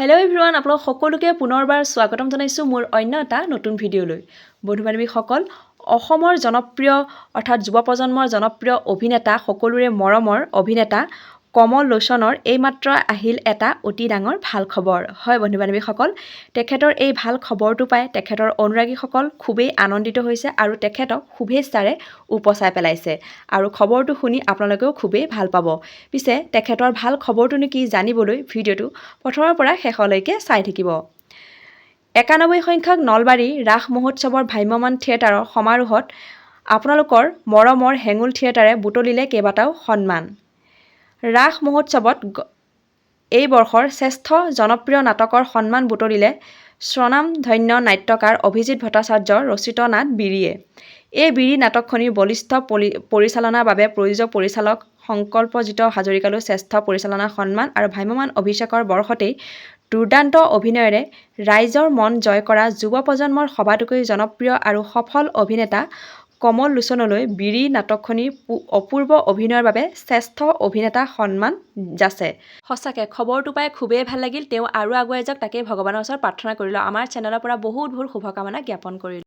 Hello everyone আপোনালোক সকলোকে পুনৰবাৰ স্বাগতম জনাইছোঁ মোৰ অন্য এটা নতুন ভিডিঅ'লৈ। বন্ধু বান্ধৱীসকল অসমৰ জনপ্ৰিয় অৰ্থাৎ যুৱ প্ৰজন্মৰ জনপ্ৰিয় অভিনেতা সকলোৰে মৰমৰ অভিনেতা কমল লোচনৰ এইমাত্ৰ আহিল এটা অতি ডাঙৰ ভাল খবৰ। হয় বন্ধু বান্ধৱীসকল তেখেতৰ এই ভাল খবৰটো পাই তেখেতৰ অনুৰাগীসকল খুবেই আনন্দিত হৈছে আৰু তেখেতক শুভেচ্ছাৰে উপচাই পেলাইছে। আৰু খবৰটো শুনি আপোনালোকেও খুবেই ভাল পাব। পিছে তেখেতৰ ভাল খবৰটোনো কি জানিবলৈ ভিডিঅ'টো প্ৰথমৰ পৰা শেষলৈকে চাই থাকিব। একানব্বৈ সংখ্যক নলবাৰী ৰাস মহোৎসৱৰ ভ্ৰাম্যমাণ থিয়েটাৰৰ সমাৰোহত আপোনালোকৰ মৰমৰ হেঙুল থিয়েটাৰে বুটলিলে কেইবাটাও সন্মান। ৰাস মহোৎসৱত এই বৰ্ষৰ শ্ৰেষ্ঠ জনপ্ৰিয় নাটকৰ সন্মান বুটলিলে স্বনামধন্য নাট্যকাৰ অভিজিৎ ভট্টাচাৰ্যৰ ৰচিত নাট বিৰিয়ে। এই বিৰি নাটকখনিৰ বলিষ্ঠ পলি- পৰিচালনাৰ বাবে প্ৰযোজক পৰিচালক সংকল্পজিত হাজৰিকালৈ শ্ৰেষ্ঠ পৰিচালনাৰ সন্মান আৰু ভ্ৰাম্যমাণ অভিষেকৰ বৰ্ষতেই দুৰ্দান্ত অভিনয়েৰে ৰাইজৰ মন জয় কৰা যুৱ প্ৰজন্মৰ সবাতোকৈ জনপ্ৰিয় আৰু সফল অভিনেতা কমল লোচনলৈ বিৰি নাটকখনিৰ অপূৰ্ব অভিনয়ৰ বাবে শ্ৰেষ্ঠ অভিনেতা সন্মান যাচে। সঁচাকৈ, খবৰটো পাই খুবেই ভালো লাগিল। তেওঁ আৰু আগুৱাই যাওক, তাকেই ভগৱানৰ ওচৰত প্ৰাৰ্থনা কৰিলোঁ। আমাৰ চেনেলৰ পৰা বহুত বহুত শুভকামনা জ্ঞাপন কৰিলোঁ।